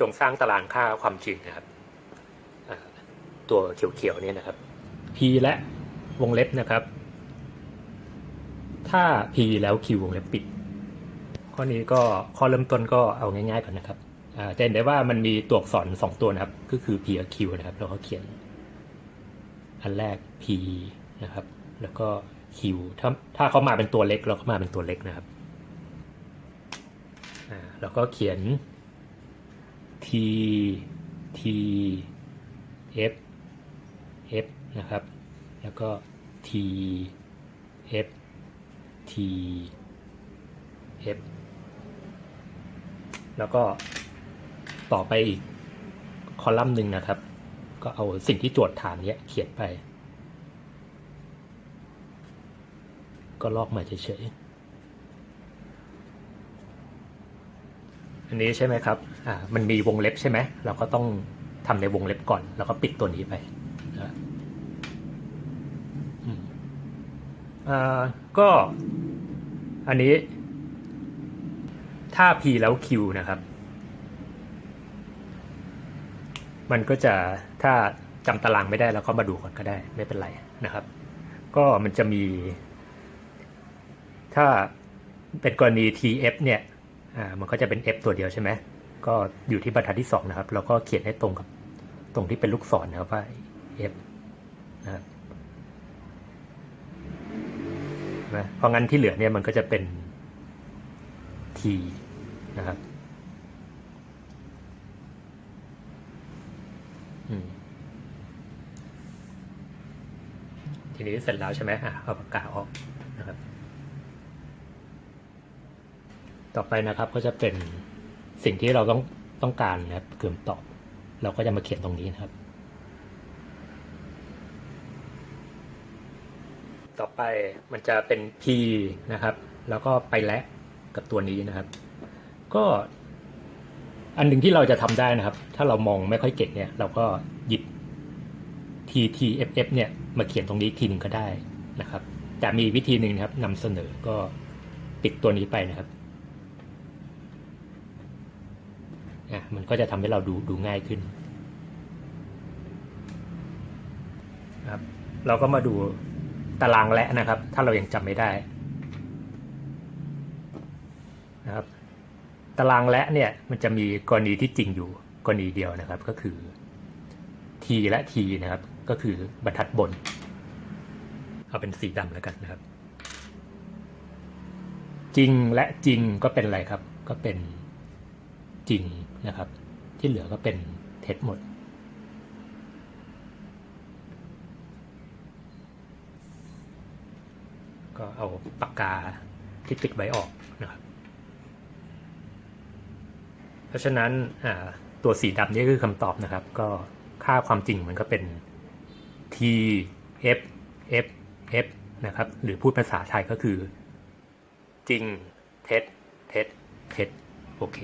จงสร้างตารางค่าความจริงนะครับตัวเขียวๆเนี่ยนะครับ p และวงเล็บนะครับ ถ้า p แล้ว q วงเล็บปิด ข้อนี้ก็ข้อเริ่มต้นก็เอาง่ายๆก่อนนะครับจะเห็นได้ว่ามันมีตัวอักษรสองตัวนะครับ ก็คือ p กับ q นะครับเราก็เขียน อันแรก p นะครับ แล้วก็ q ถ้าถ้าเขามาเป็นตัวเล็ก เราก็มาเป็นตัวเล็กนะครับแล้วก็เขียน t t f f นะครับ แล้วก็ t f t f แล้วก็ต่อไปอีกคอลัมน์หนึ่งนะครับ ก็เอาสิ่งที่โจทย์ถามเนี้ยเขียนไป ก็ลอกมาเฉยๆ อันนี้ใช่ไหมครับอ่ามันมีวงเล็บใช่ไหมเราก็ต้องทำในวงเล็บก่อน แล้วก็ปิดตัวนี้ไปอ่าก็อันนี้ ถ้า p แล้ว q นะครับ มันก็จะถ้าจำตารางไม่ได้แล้วก็มาดูก่อนก็ได้ไม่เป็นไรนะครับ ก็มันจะมี ถ้าเป็นกรณี tf เนี่ย อ่ามันก็จะเป็น f ตัวเดียวใช่ไหมก็อยู่ที่บรรทัดที่สองนะครับเราก็เขียนให้ตรงกับตรงที่เป็นลูกศรนะครับว่า f นะครับนะเพราะงั้นที่เหลือเนี่ยมันก็จะเป็น t นะครับทีนี้เสร็จแล้วใช่ไหมอะเอาปากกาออกนะครับ ต่อไปนะครับก็จะเป็นสิ่งที่เราต้องต้องการนะครับเกิมตอบเราก็จะมาเขียนตรงนี้นะครับ ต่อไปมันจะเป็น p นะครับ แล้วก็ไปและกับตัวนี้นะครับ ก็อันหนึ่งที่เราจะทำได้นะครับ ถ้าเรามองไม่ค่อยเก่งเนี่ยเราก็หยิบ t t f f เนี่ยมาเขียนตรงนี้ทีหนึ่งก็ได้นะครับ แต่มีวิธีหนึ่งนะครับนำเสนอก็ปิดตัวนี้ไปนะครับ อะมันก็จะทำให้เราดูดูง่ายขึ้นครับเราก็มาดูตารางและนะครับ ถ้าเรายังจำไม่ได้นะครับ ตารางและเนี่ยมันจะมีกรณีที่จริงอยู่กรณีเดียวนะครับก็คือ t และ t นะครับ ก็คือบรรทัดบน เอาเป็นสีดำแล้วกันนะครับ จริงและจริงก็เป็นอะไรครับ ก็เป็นจริง นะครับ ที่เหลือก็เป็นเท็จหมด ก็เอาปากกาที่ติดไว้ออกนะครับ เพราะฉะนั้นตัวสีดำนี่คือคำตอบนะครับ ก็ค่าความจริงมันก็เป็น t f f f นะครับ หรือพูดภาษาไทยก็คือ จริง เท็จ เท็จ เท็จ โอเค